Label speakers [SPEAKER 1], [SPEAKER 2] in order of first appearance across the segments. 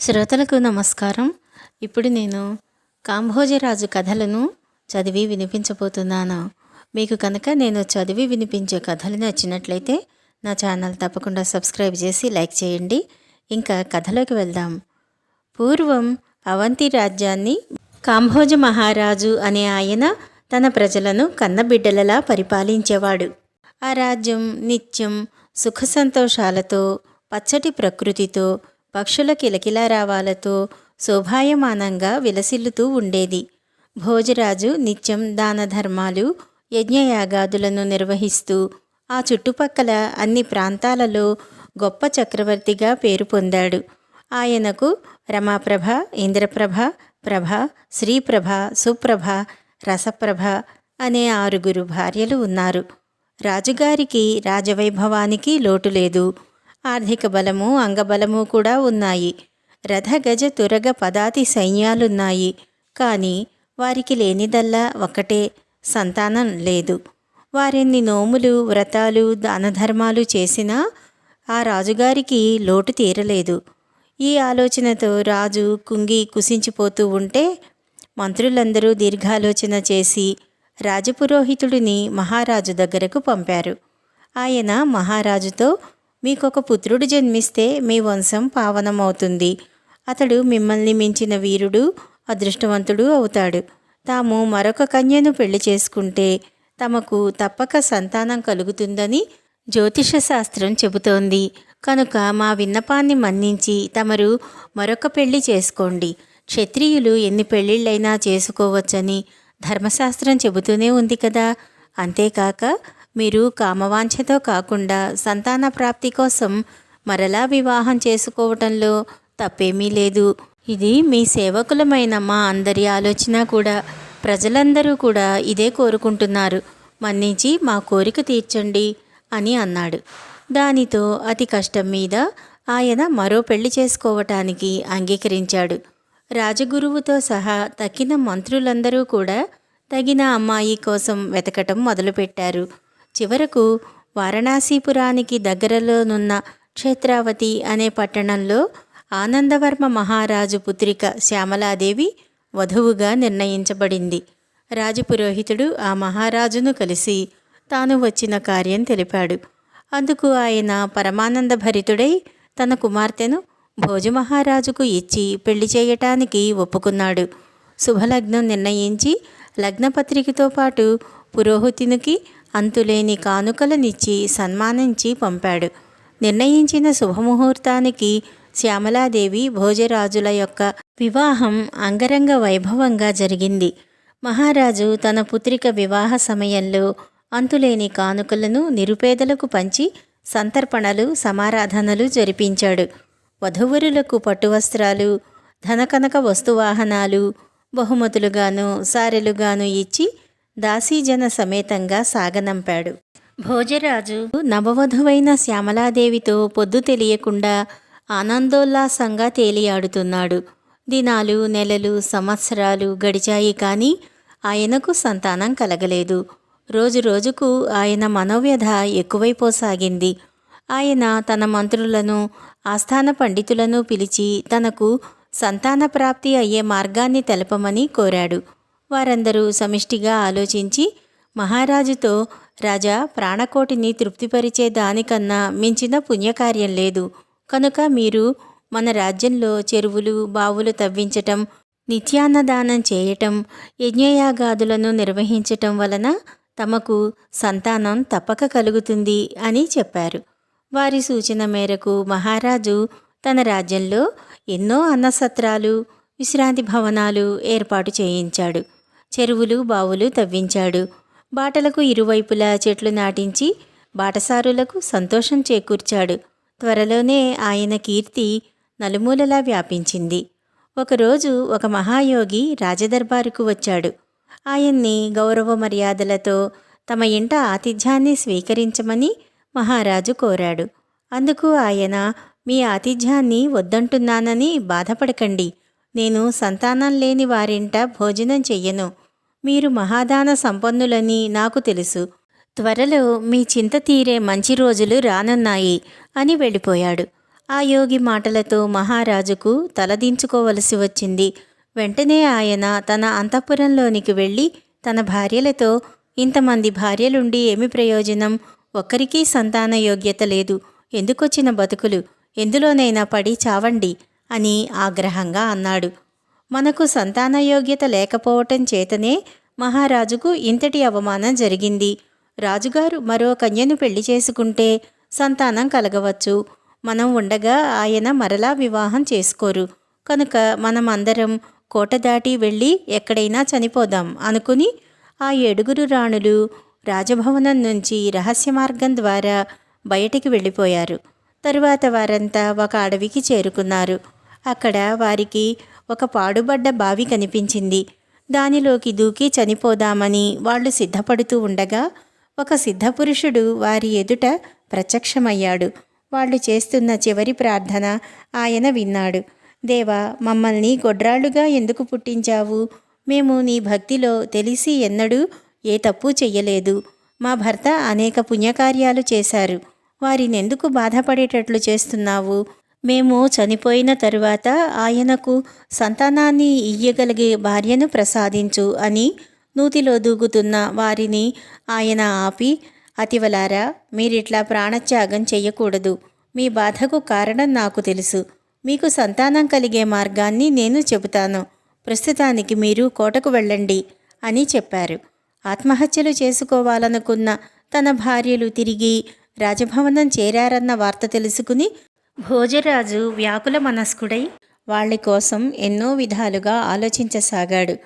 [SPEAKER 1] శ్రోతలకు నమస్కారం. ఇప్పుడు నేను కాంభోజరాజు కథలను చదివి వినిపించబోతున్నాను. మీకు కనుక నేను చదివి వినిపించే కథలు నచ్చినట్లయితే నా ఛానల్ తప్పకుండా సబ్స్క్రైబ్ చేసి లైక్ చేయండి. ఇంకా కథలోకి వెళ్దాం. పూర్వం అవంతి రాజ్యాన్ని కాంభోజ మహారాజు అనే ఆయన తన ప్రజలను కన్నబిడ్డలలా పరిపాలించేవాడు. ఆ రాజ్యం నిత్యం సుఖ సంతోషాలతో పచ్చటి ప్రకృతితో పక్షుల కిలకిలారావాలతో శోభాయమానంగా విలసిల్లుతూ ఉండేది. భోజరాజు నిత్యం దాన ధర్మాలు యజ్ఞయాగాదులను నిర్వహిస్తూ ఆ చుట్టుపక్కల అన్ని ప్రాంతాలలో గొప్ప చక్రవర్తిగా పేరు పొందాడు. ఆయనకు రమాప్రభ ఇంద్రప్రభ ప్రభ శ్రీప్రభ సుప్రభ రసప్రభ అనే ఆరుగురు భార్యలు ఉన్నారు. రాజుగారికి రాజవైభవానికి లోటు లేదు. ఆర్థిక బలము అంగబలము కూడా ఉన్నాయి. రథ గజ తురగ పదాతి సైన్యాలున్నాయి. కానీ వారికి లేనిదల్లా ఒకటే సంతానం లేదు. వారెన్ని నోములు వ్రతాలు దానధర్మాలు చేసినా ఆ రాజుగారికి లోటు తీరలేదు. ఈ ఆలోచనతో రాజు కుంగి కుసించిపోతూ ఉంటే మంత్రులందరూ దీర్ఘాలోచన చేసి రాజపురోహితుడిని మహారాజు దగ్గరకు పంపారు. ఆయన మహారాజుతో మీకొక పుత్రుడు జన్మిస్తే మీ వంశం పావనమవుతుంది. అతడు మిమ్మల్ని మించిన వీరుడు అదృష్టవంతుడు అవుతాడు. తాము మరొక కన్యను పెళ్ళి చేసుకుంటే తమకు తప్పక సంతానం కలుగుతుందని జ్యోతిష శాస్త్రం చెబుతోంది. కనుక మా విన్నపాన్ని మన్నించి తమరు మరొక పెళ్ళి చేసుకోండి. క్షత్రియులు ఎన్ని పెళ్ళిళ్ళైనా చేసుకోవచ్చని ధర్మశాస్త్రం చెబుతూనే ఉంది కదా. అంతేకాక మీరు కామవాంఛతో కాకుండా సంతాన ప్రాప్తి కోసం మరలా వివాహం చేసుకోవటంలో తప్పేమీ లేదు. ఇది మీ సేవకులమైన మా అందరి ఆలోచన కూడా ప్రజలందరూ కూడా ఇదే కోరుకుంటున్నారు. మన్నించి మా కోరిక తీర్చండి అని అన్నాడు. దానితో అతి కష్టం మీద ఆయన మరో పెళ్ళి చేసుకోవటానికి అంగీకరించాడు. రాజగురువుతో సహా తక్కిన మంత్రులందరూ కూడా తగిన అమ్మాయి కోసం వెతకటం మొదలుపెట్టారు. చివరకు వారణాసీపురానికి దగ్గరలోనున్న క్షేత్రావతి అనే పట్టణంలో ఆనందవర్మ మహారాజు పుత్రిక శ్యామలాదేవి వధువుగా నిర్ణయించబడింది. రాజపురోహితుడు ఆ మహారాజును కలిసి తాను వచ్చిన కార్యం తెలిపాడు. అందుకు ఆయన పరమానంద భరితుడై తన కుమార్తెను భోజమహారాజుకు ఇచ్చి పెళ్ళి చేయటానికి ఒప్పుకున్నాడు. శుభలగ్నం నిర్ణయించి లగ్నపత్రికతో పాటు పురోహితునికి అంతులేని కానుకలనిచ్చి సన్మానించి పంపాడు. నిర్ణయించిన శుభముహూర్తానికి శ్యామలాదేవి భోజరాజుల యొక్క వివాహం అంగరంగ వైభవంగా జరిగింది. మహారాజు తన పుత్రిక వివాహ సమయంలో అంతులేని కానుకలను నిరుపేదలకు పంచి సంతర్పణలు సమారాధనలు జరిపించాడు. వధువరులకు పట్టువస్త్రాలు ధనకనక వస్తువాహనాలు బహుమతులుగాను సారెలుగాను ఇచ్చి దాసీజన సమేతంగా సాగనంపాడు. భోజరాజు నవవధువైన శ్యామలాదేవితో పొద్దు తెలియకుండా ఆనందోల్లాసంగా తేలియాడుతున్నాడు. దినాలు నెలలు సంవత్సరాలు గడిచాయి కానీ ఆయనకు సంతానం కలగలేదు. రోజు రోజుకు ఆయన మనోవ్యధ ఎక్కువైపోసాగింది. ఆయన తన మంత్రులను ఆస్థాన పండితులను పిలిచి తనకు సంతాన ప్రాప్తి అయ్యే మార్గాన్ని తెలపమని కోరాడు. వారందరూ సమిష్టిగా ఆలోచించి మహారాజుతో రాజా ప్రాణకోటిని తృప్తిపరిచే దానికన్నా మించిన పుణ్యకార్యం లేదు. కనుక మీరు మన రాజ్యంలో చెరువులు బావులు తవ్వించటం నిత్యాన్నదానం చేయటం యజ్ఞయాగాదులను నిర్వహించటం వలన తమకు సంతానం తప్పక కలుగుతుంది అని చెప్పారు. వారి సూచన మేరకు మహారాజు తన రాజ్యంలో ఎన్నో అన్నసత్రాలు విశ్రాంతి భవనాలు ఏర్పాటు చేయించాడు. చెరువులు బావులు తవ్వించాడు. బాటలకు ఇరువైపులా చెట్లు నాటించి బాటసారులకు సంతోషం చేకూర్చాడు. త్వరలోనే ఆయన కీర్తి నలుమూలలా వ్యాపించింది. ఒకరోజు ఒక మహాయోగి రాజదర్బారుకు వచ్చాడు. ఆయన్ని గౌరవ మర్యాదలతో తమ ఇంట ఆతిథ్యాన్ని స్వీకరించమని మహారాజు కోరాడు. అందుకు ఆయన మీ ఆతిథ్యాన్ని వద్దంటున్నానని బాధపడకండి. నేను సంతానం లేని వారింట భోజనం చెయ్యను. మీరు మహాదాన సంపన్నులని నాకు తెలుసు. త్వరలో మీ చింత తీరే మంచి రోజులు రానున్నాయి అని వెళ్ళిపోయాడు. ఆ యోగి మాటలతో మహారాజుకు తలదించుకోవలసి వచ్చింది. వెంటనే ఆయన తన అంతఃపురంలోనికి వెళ్ళి తన భార్యలతో ఇంతమంది భార్యలుండి ఏమి ప్రయోజనం? ఒక్కరికీ సంతాన యోగ్యత లేదు. ఎందుకొచ్చిన బతుకులు? ఎందులోనైనా పడి చావండి అని ఆగ్రహంగా అన్నాడు. మనకు సంతాన యోగ్యత లేకపోవటం చేతనే మహారాజుకు ఇంతటి అవమానం జరిగింది. రాజుగారు మరో కన్యను పెళ్ళి చేసుకుంటే సంతానం కలగవచ్చు. మనం ఉండగా ఆయన మరలా వివాహం చేసుకోరు. కనుక మనం అందరం కోట దాటి వెళ్ళి ఎక్కడైనా చనిపోదాం అనుకుని ఆ ఏడుగురు రాణులు రాజభవనం నుంచి రహస్య మార్గం ద్వారా బయటికి వెళ్ళిపోయారు. తరువాత వారంతా ఒక అడవికి చేరుకున్నారు. అక్కడ వారికి ఒక పాడుబడ్డ బావి కనిపించింది. దానిలోకి దూకి చనిపోదామని వాళ్ళు సిద్ధపడుతూ ఉండగా ఒక సిద్ధపురుషుడు వారి ఎదుట ప్రత్యక్షమయ్యాడు. వాళ్ళు చేస్తున్న చివరి ప్రార్థన ఆయన విన్నాడు. దేవా మమ్మల్ని గొడ్రాళ్ళుగా ఎందుకు పుట్టించావు? మేము నీ భక్తిలో తెలిసి ఎన్నడూ ఏ తప్పు చెయ్యలేదు. మా భర్త అనేక పుణ్యకార్యాలు చేశారు. వారినెందుకు బాధపడేటట్లు చేస్తున్నావు? మేము చనిపోయిన తరువాత ఆయనకు సంతానాన్ని ఇయ్యగలిగే భార్యను ప్రసాదించు అని నూతిలో దూకుతున్న వారిని ఆయన ఆపి అతివలారా మీరిట్లా ప్రాణత్యాగం చేయకూడదు. మీ బాధకు కారణం నాకు తెలుసు. మీకు సంతానం కలిగే మార్గాన్ని నేను చెబుతాను. ప్రస్తుతానికి మీరు కోటకు వెళ్ళండి అని చెప్పారు. ఆత్మహత్యలు చేసుకోవాలనుకున్న తన భార్యలు తిరిగి రాజభవనం చేరారన్న వార్త తెలుసుకుని భోజరాజు వ్యాకుల మనస్కుడై వాళ్ళ కోసం ఎన్నో విధాలుగా ఆలోచించసాగాడు.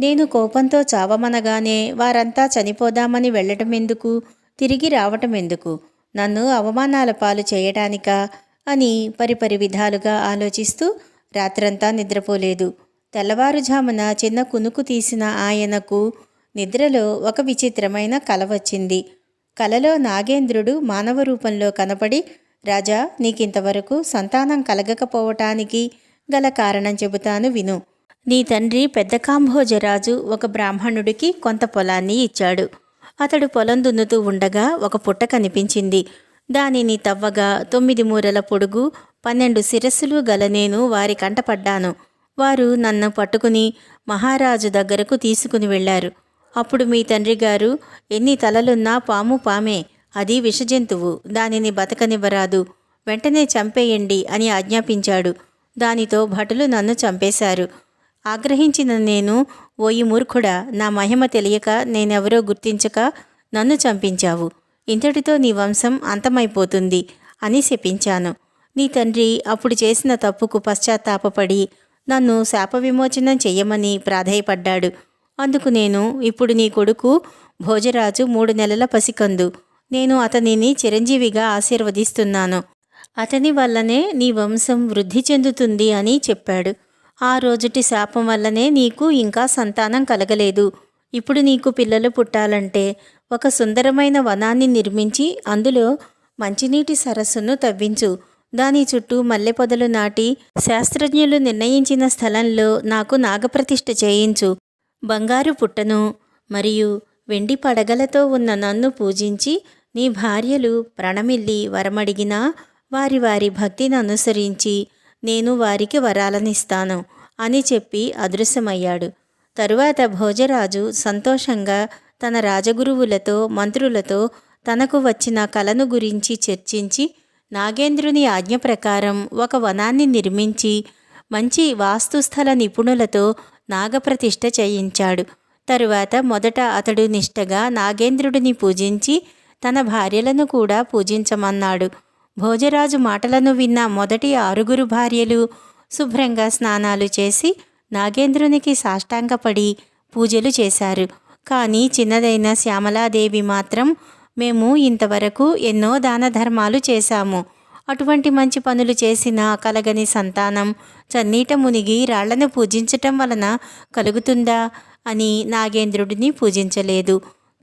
[SPEAKER 1] నేను కోపంతో చావమనగానే వారంతా చనిపోదామని వెళ్ళటం ఎందుకు తిరిగి రావటం ఎందుకు నన్ను అవమానాల పాలు చేయటానికా? అని పరిపరి విధాలుగా ఆలోచిస్తూ రాత్రంతా నిద్రపోలేదు. తెల్లవారుజామున చిన్న కునుకు తీసిన ఆయనకు నిద్రలో ఒక విచిత్రమైన కల వచ్చింది. కలలో నాగేంద్రుడు మానవ రూపంలో కనపడి రాజా నీకింతవరకు సంతానం కలగకపోవటానికి గల కారణం చెబుతాను విను. నీ తండ్రి పెద్ద కాంభోజరాజు ఒక బ్రాహ్మణుడికి కొంత పొలాన్ని ఇచ్చాడు. అతడు పొలం దున్నుతూ ఉండగా ఒక పుట్ట కనిపించింది. దానిని తవ్వగా తొమ్మిది మూరల పొడుగు పన్నెండు శిరస్సులు గల నేను వారి కంటపడ్డాను. వారు నన్ను పట్టుకుని మహారాజు దగ్గరకు తీసుకుని వెళ్ళారు. అప్పుడు మీ తండ్రి గారు ఎన్ని తలలున్నా పాము పామే. అది విషజంతువు. దానిని బతకనివ్వరాదు. వెంటనే చంపేయండి అని ఆజ్ఞాపించాడు. దానితో భటులు నన్ను చంపేశారు. ఆగ్రహించిన నేను ఓయి మూర్ఖుడా నా మహిమ తెలియక నేనెవరో గుర్తించక నన్ను చంపించావు. ఇంతటితో నీ వంశం అంతమైపోతుంది అని శపించాను. నీ తండ్రి అప్పుడు చేసిన తప్పుకు పశ్చాత్తాపపడి నన్ను శాప విమోచనం చెయ్యమని ప్రాధేయపడ్డాడు. అందుకు నేను ఇప్పుడు నీ కొడుకు భోజరాజు మూడు నెలల పసికందు. నేను అతనిని చిరంజీవిగా ఆశీర్వదిస్తున్నాను. అతని వల్లనే నీ వంశం వృద్ధి చెందుతుంది అని చెప్పాడు. ఆ రోజుటి శాపం వల్లనే నీకు ఇంకా సంతానం కలగలేదు. ఇప్పుడు నీకు పిల్లలు పుట్టాలంటే ఒక సుందరమైన వనాన్ని నిర్మించి అందులో మంచినీటి సరస్సును తవ్వించు. దాని చుట్టూ మల్లెపొదలు నాటి శాస్త్రజ్ఞులు నిర్ణయించిన స్థలంలో నాకు నాగప్రతిష్ఠ చేయించు. బంగారు పుట్టను మరియు వెండి పడగలతో ఉన్న నన్ను పూజించి నీ భార్యలు ప్రణమిల్లి వరమడిగినా వారి వారి భక్తిని అనుసరించి నేను వారికి వరాలనిస్తాను అని చెప్పి అదృశ్యమయ్యాడు. తరువాత భోజరాజు సంతోషంగా తన రాజగురువులతో మంత్రులతో తనకు వచ్చిన కలను గురించి చర్చించి నాగేంద్రుని ఆజ్ఞ ప్రకారం ఒక వనాన్ని నిర్మించి మంచి వాస్తుస్థల నిపుణులతో నాగప్రతిష్ఠ చేయించాడు. తరువాత మొదట అతడు నిష్టగా నాగేంద్రుడిని పూజించి తన భార్యలను కూడా పూజించమన్నాడు. భోజరాజు మాటలను విన్న మొదటి ఆరుగురు భార్యలు శుభ్రంగా స్నానాలు చేసి నాగేంద్రునికి సాష్టాంగపడి పూజలు చేశారు. కానీ చిన్నదైన శ్యామలాదేవి మాత్రం మేము ఇంతవరకు ఎన్నో దాన ధర్మాలు చేశాము. అటువంటి మంచి పనులు చేసిన కలగని సంతానం చన్నీట మునిగి రాళ్ళను పూజించటం వలన కలుగుతుందా అని నాగేంద్రుడిని పూజించలేదు.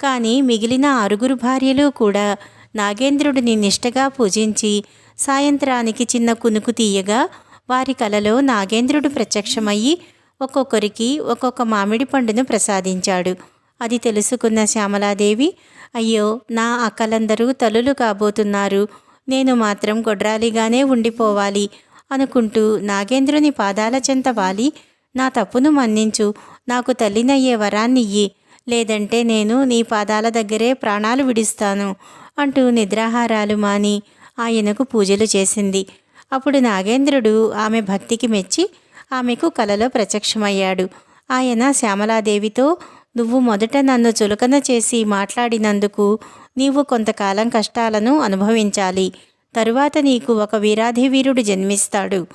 [SPEAKER 1] కానీ మిగిలిన ఆరుగురు భార్యలు కూడా నాగేంద్రుడిని నిష్టగా పూజించి సాయంత్రానికి చిన్న కునుకు తీయగా వారి కలలో నాగేంద్రుడు ప్రత్యక్షమయ్యి ఒక్కొక్కరికి ఒక్కొక్క మామిడి పండును ప్రసాదించాడు. అది తెలుసుకున్న శ్యామలాదేవి అయ్యో నా అక్కలందరూ తల్లులు కాబోతున్నారు. నేను మాత్రం గొడ్రాలిగానే ఉండిపోవాలి అనుకుంటూ నాగేంద్రుని పాదాల చెంత వాలి నా తప్పును మన్నించు నాకు తల్లినయ్యే వరాన్నియ్యి లేదంటే నేను నీ పాదాల దగ్గరే ప్రాణాలు విడిస్తాను అంటూ నిద్రాహారాలు మాని ఆయనకు పూజలు చేసింది. అప్పుడు నాగేంద్రుడు ఆమె భక్తికి మెచ్చి ఆమెకు కలలో ప్రత్యక్షమయ్యాడు. ఆయన శ్యామలాదేవితో నువ్వు మొదట నన్ను చులకన చేసి మాట్లాడినందుకు నీవు కొంతకాలం కష్టాలను అనుభవించాలి. తరువాత నీకు ఒక వీరాధి వీరుడు జన్మిస్తాడు.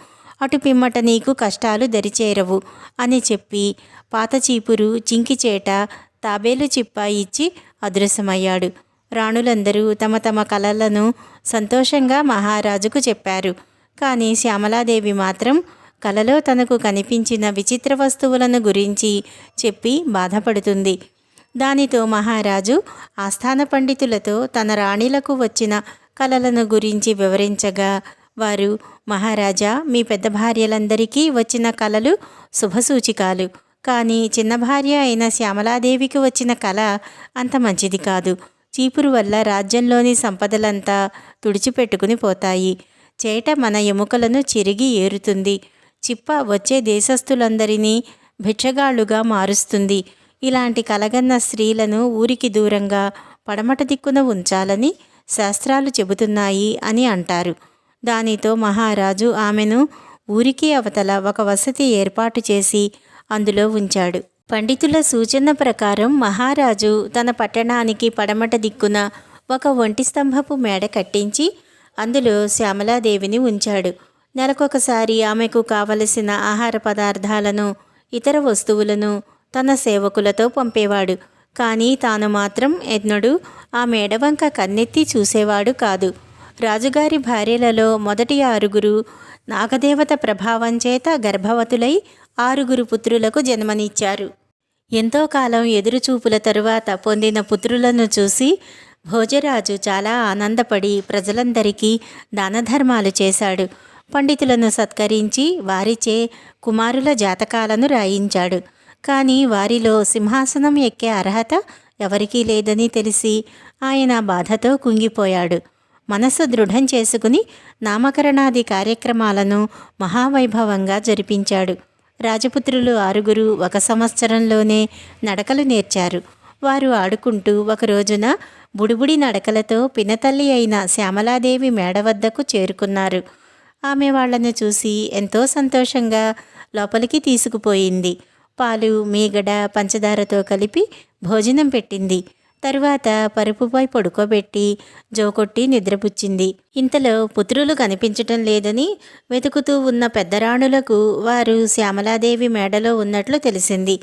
[SPEAKER 1] అటు పిమ్మట నీకు కష్టాలు దరిచేరవు అని చెప్పి పాత చీపురు చింకిచేట తాబేలు చిప్ప ఇచ్చి అదృశ్యమయ్యాడు. రాణులందరూ తమ తమ కలలను సంతోషంగా మహారాజుకు చెప్పారు. కానీ శ్యామలాదేవి మాత్రం కలలో తనకు కనిపించిన విచిత్ర వస్తువులను గురించి చెప్పి బాధపడుతుంది. దానితో మహారాజు ఆస్థాన పండితులతో తన రాణిలకు వచ్చిన కలలను గురించి వివరించగా వారు మహారాజా మీ పెద్ద భార్యలందరికీ వచ్చిన కలలు శుభసూచికాలు. కానీ చిన్న భార్య అయిన శ్యామలాదేవికి వచ్చిన కళ అంత మంచిది కాదు. చీపురు వల్ల రాజ్యంలోని సంపదలంతా తుడిచిపెట్టుకుని పోతాయి. చేట మన ఎముకలను చిరిగి ఏరుతుంది. చిప్ప వచ్చే దేశస్థులందరినీ భిక్షగాళ్ళుగా మారుస్తుంది. ఇలాంటి కలగన్న స్త్రీలను ఊరికి దూరంగా పడమట దిక్కున ఉంచాలని శాస్త్రాలు చెబుతున్నాయి అని అంటారు. దానితో మహారాజు ఆమెను ఊరికి అవతల ఒక వసతి ఏర్పాటు చేసి అందులో ఉంచాడు. పండితుల సూచన ప్రకారం మహారాజు తన పట్టణానికి పడమట దిక్కున ఒక ఒంటి స్తంభపు మేడ కట్టించి అందులో శ్యామలాదేవిని ఉంచాడు. నెలకొకసారి ఆమెకు కావలసిన ఆహార పదార్థాలను ఇతర వస్తువులను తన సేవకులతో పంపేవాడు. కానీ తాను మాత్రం ఎన్నడూ ఆ మేడవంక కన్నెత్తి చూసేవాడు కాదు. రాజుగారి భార్యలలో మొదటి ఆరుగురు నాగదేవత ప్రభావం చేత గర్భవతులై ఆరుగురు పుత్రులకు జన్మనిచ్చారు. ఎంతో కాలం ఎదురుచూపుల తరువాత పొందిన పుత్రులను చూసి భోజరాజు చాలా ఆనందపడి ప్రజలందరికీ దానధర్మాలు చేశాడు. పండితులను సత్కరించి వారిచే కుమారుల జాతకాలను రాయించాడు. కానీ వారిలో సింహాసనం ఎక్కే అర్హత ఎవరికీ లేదని తెలిసి ఆయన బాధతో కుంగిపోయాడు. మనస్సు దృఢం చేసుకుని నామకరణాది కార్యక్రమాలను మహావైభవంగా జరిపించాడు. రాజపుత్రులు ఆరుగురు ఒక సంవత్సరంలోనే నడకలు నేర్చారు. వారు ఆడుకుంటూ ఒక రోజున బుడిబుడి నడకలతో పినతల్లి అయిన శ్యామలాదేవి మేడ వద్దకు చేరుకున్నారు. ఆమె వాళ్ళను చూసి ఎంతో సంతోషంగా లోపలికి తీసుకుపోయింది. పాలు మీగడ పంచదారతో కలిపి భోజనం పెట్టింది. తరువాత పరుపుపై పడుకోబెట్టి జోకొట్టి నిద్రపుచ్చింది. ఇంతలో పుత్రులు కనిపించటం లేదని వెతుకుతూ ఉన్న పెద్దరాణులకు వారు శ్యామలాదేవి మేడలో ఉన్నట్లు తెలిసింది.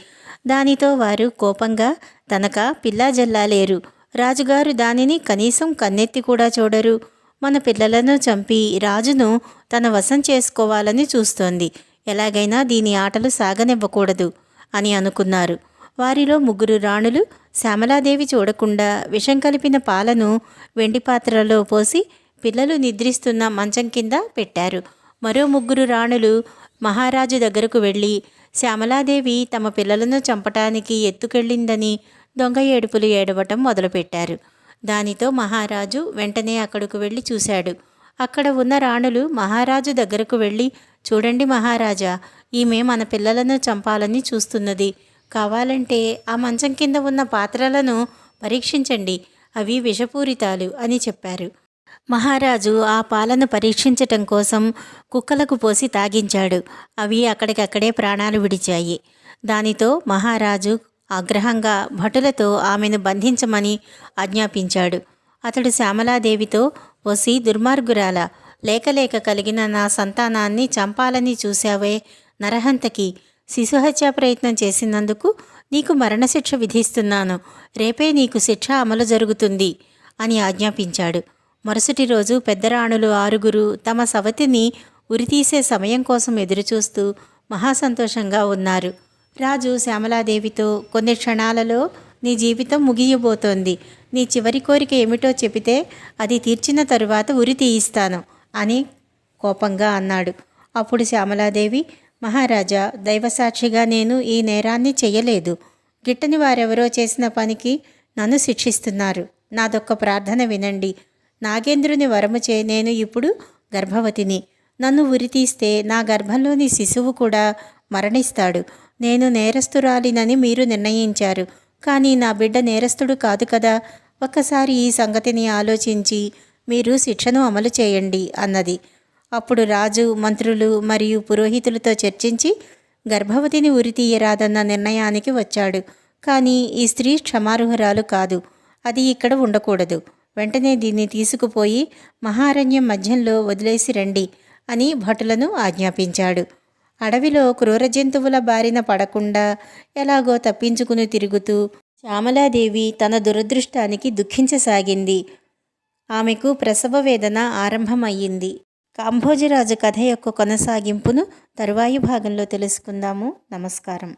[SPEAKER 1] దానితో వారు కోపంగా తనక పిల్లా జల్లాలేరు రాజుగారు దానిని కనీసం కన్నెత్తి కూడా చూడరు. మన పిల్లలను చంపి రాజును తన వశం చేసుకోవాలని చూస్తోంది. ఎలాగైనా దీని ఆటలు సాగనివ్వకూడదు అని అనుకున్నారు. వారిలో ముగ్గురు రాణులు శ్యామలాదేవి చూడకుండా విషం కలిపిన పాలను వెండి పాత్రలో పోసి పిల్లలు నిద్రిస్తున్న మంచం కింద పెట్టారు. మరో ముగ్గురు రాణులు మహారాజు దగ్గరకు వెళ్ళి శ్యామలాదేవి తమ పిల్లలను చంపటానికి ఎత్తుకెళ్ళిందని దొంగ ఏడుపులు ఏడవటం మొదలుపెట్టారు. దానితో మహారాజు వెంటనే అక్కడకు వెళ్ళి చూశాడు. అక్కడ ఉన్న రాణులు మహారాజు దగ్గరకు వెళ్ళి చూడండి మహారాజా ఈమె మన పిల్లలను చంపాలని చూస్తున్నది. కావాలంటే ఆ మంచం కింద ఉన్న పాత్రలను పరీక్షించండి. అవి విషపూరితాలు అని చెప్పారు. మహారాజు ఆ పాలను పరీక్షించటం కోసం కుక్కలకు పోసి తాగించాడు. అవి అక్కడికక్కడే ప్రాణాలు విడిచాయి. దానితో మహారాజు ఆగ్రహంగా భటులతో ఆమెను బంధించమని ఆజ్ఞాపించాడు. అతడు శ్యామలాదేవితో వసి దుర్మార్గురాల లేకలేక కలిగిన నా సంతానాన్ని చంపాలని చూశావే నరహంతకి. శిశుహత్య ప్రయత్నం చేసినందుకు నీకు మరణశిక్ష విధిస్తున్నాను. రేపే నీకు శిక్ష అమలు జరుగుతుంది అని ఆజ్ఞాపించాడు. మరుసటి రోజు పెద్దరాణులు ఆరుగురు తమ సవతిని ఉరితీసే సమయం కోసం ఎదురుచూస్తూ మహాసంతోషంగా ఉన్నారు. రాజు శ్యామలాదేవితో కొన్ని క్షణాలలో నీ జీవితం ముగియబోతోంది. నీ చివరి కోరిక ఏమిటో చెబితే అది తీర్చిన తరువాత ఉరి తీయిస్తాను అని కోపంగా అన్నాడు. అప్పుడు శ్యామలాదేవి మహారాజా దైవసాక్షిగా నేను ఈ నేరాన్ని చేయలేదు. గిట్టని వారెవరో చేసిన పనికి నన్ను శిక్షిస్తున్నారు. నాదొక్క ప్రార్థన వినండి. నాగేంద్రుని వరముచే నేను ఇప్పుడు గర్భవతిని. నన్ను ఉరితీస్తే నా గర్భంలోని శిశువు కూడా మరణిస్తాడు. నేను నేరస్తురాలినని మీరు నిర్ణయించారు. కానీ నా బిడ్డ నేరస్తుడు కాదు కదా. ఒక్కసారి ఈ సంగతిని ఆలోచించి మీరు శిక్షను అమలు చేయండి అన్నది. అప్పుడు రాజు మంత్రులు మరియు పురోహితులతో చర్చించి గర్భవతిని ఉరితీయరాదన్న నిర్ణయానికి వచ్చాడు. కానీ ఈ స్త్రీ క్షమార్హురాలు కాదు. అది ఇక్కడ ఉండకూడదు. వెంటనే దీన్ని తీసుకుపోయి మహారణ్యం మధ్యంలో వదిలేసి రండి అని భటులను ఆజ్ఞాపించాడు. అడవిలో క్రూర జంతువుల బారిన పడకుండా ఎలాగో తప్పించుకుని తిరుగుతూ శ్యామలాదేవి తన దురదృష్టానికి దుఃఖించసాగింది. ఆమెకు ప్రసవ వేదన ఆరంభమయ్యింది. కాంభోజరాజు కథ యొక్క కొనసాగింపును తరువాయి భాగంలో తెలుసుకుందాము. నమస్కారం.